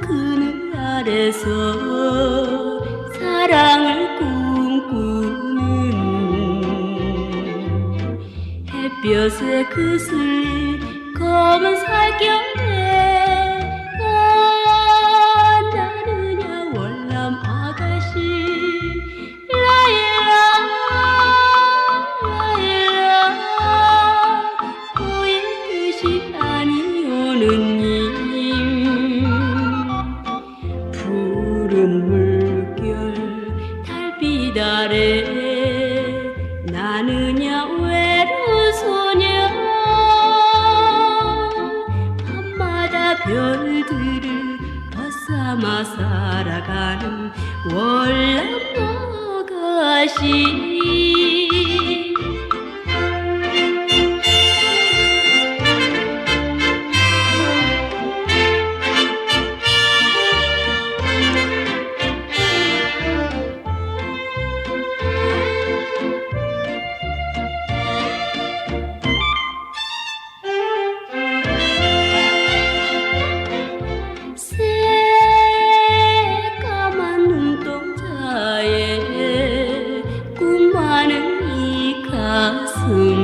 그늘 아래서 햇볕에 그슬린 검은 살결에 안나느냐 월남 아가씨. 라일라 라일라 보일 듯이 아니 오는 님 푸른 물결 달빛 아래 나느냐 삼아 살아가는 월남 아가씨 가슴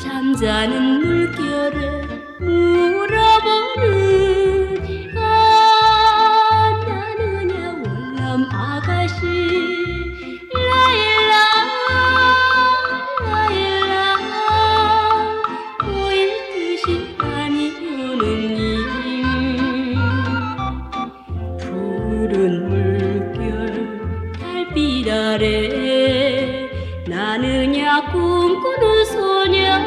잠자는 물결에 물어보는 안 나느냐 월남 아가씨. 라일라 라일라. 보일 듯이 아니 오는 님 푸른 물결 달빛 아래 나느냐 꿈꾸는 소녀.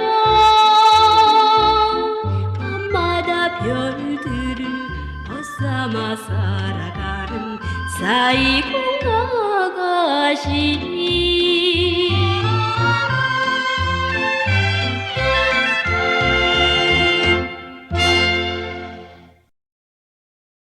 밤마다 별들을 벗삼아 살아가는 사이공 아가씨